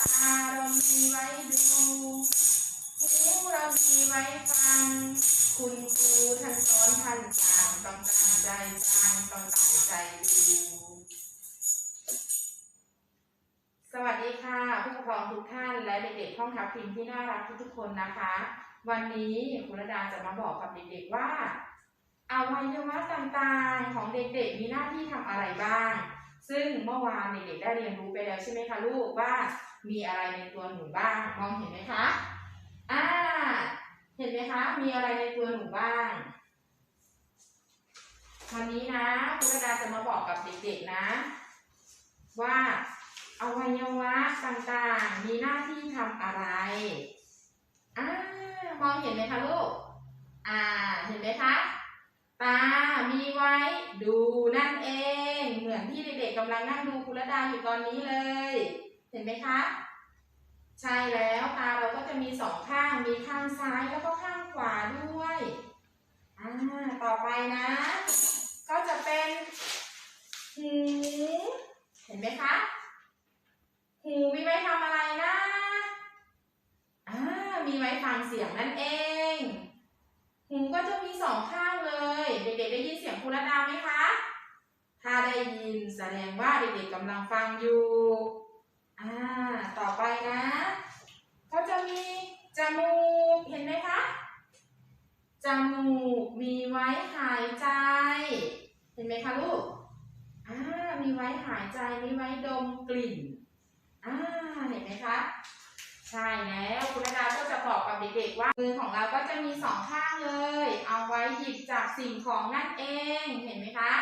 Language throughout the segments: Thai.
ตาเรามีไว้ดูหูเรามีไว้ฟัง คุณครูท่านสอนท่านสั่งต้องตั้งใจฟังต้องตั้งใจดู สวัสดีค่ะผู้ปกครองทุกท่านและเด็กๆห้องทับทิมที่น่ารักทุกๆคนนะคะ วันนี้คุณระดาจะมาบอกกับเด็กๆว่าอวัยวะต่างๆของเด็กๆ มีหน้าที่ทำอะไรบ้าง ซึ่งเมื่อวานเด็กๆได้เรียนรู้ไปแล้วใช่ไหมคะลูกว่า มีอะไรในตัวหนูบ้างมองเห็นไหมคะอ่าเห็นไหมคะ มีอะไรในตัวหนูบ้าง วันนี้นะคุณระดาจะมาบอกกับเด็กๆนะ ว่าอวัยวะต่างๆ มีหน้าที่ทำอะไรอ่ามองเห็นไหมคะลูกอ่าเห็นไหมคะตา มีไว้ดูนั่นเอง เหมือนที่เด็กๆกำลังนั่งดูคุณระดาอยู่ตอนนี้เลย เห็นไหมคะ ใช่แล้วตาเราก็จะมีสองข้าง มีข้างซ้ายแล้วก็ข้างขวาด้วยอ่าต่อไปนะ ก็จะเป็นหูเห็นไหมคะหูมีไว้ทำอะไรนะอ่ามีไว้ฟังเสียงนั่นเองหูก็จะมีสองข้างเลย เด็กๆได้ยินเสียงครูระดาไหมคะ ถ้าได้ยินแสดงว่าเด็กๆกำลังฟังอยู่ อ่า ต่อไปนะก็จะมีจมูก เห็นไหมคะ จมูกมีไว้หายใจ เห็นไหมคะลูก อ่า มีไว้หายใจ มีไว้ดมกลิ่น อ่า เห็นไหมคะ ใช่แล้วคุณระดาก็จะบอกกับเด็กๆว่ามือของเราก็จะมีสองข้างเลย เอาไว้หยิบจับสิ่งของนั่นเอง เห็นไหมคะ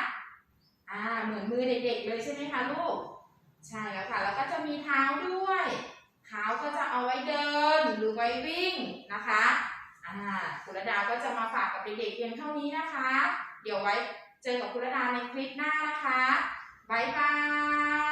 อ่า เหมือนมือเด็กๆเลยใช่ไหมคะลูก ใช่แล้วค่ะ แล้วก็จะมีเท้าด้วยเท้าก็จะเอาไว้เดินหรือไว้วิ่งนะคะอ่าคุณระดาก็จะมาฝากกับเด็กๆเพียงเท่านี้นะคะ เดี๋ยวไว้เจอกับคุณระดาในคลิปหน้านะคะบายบาย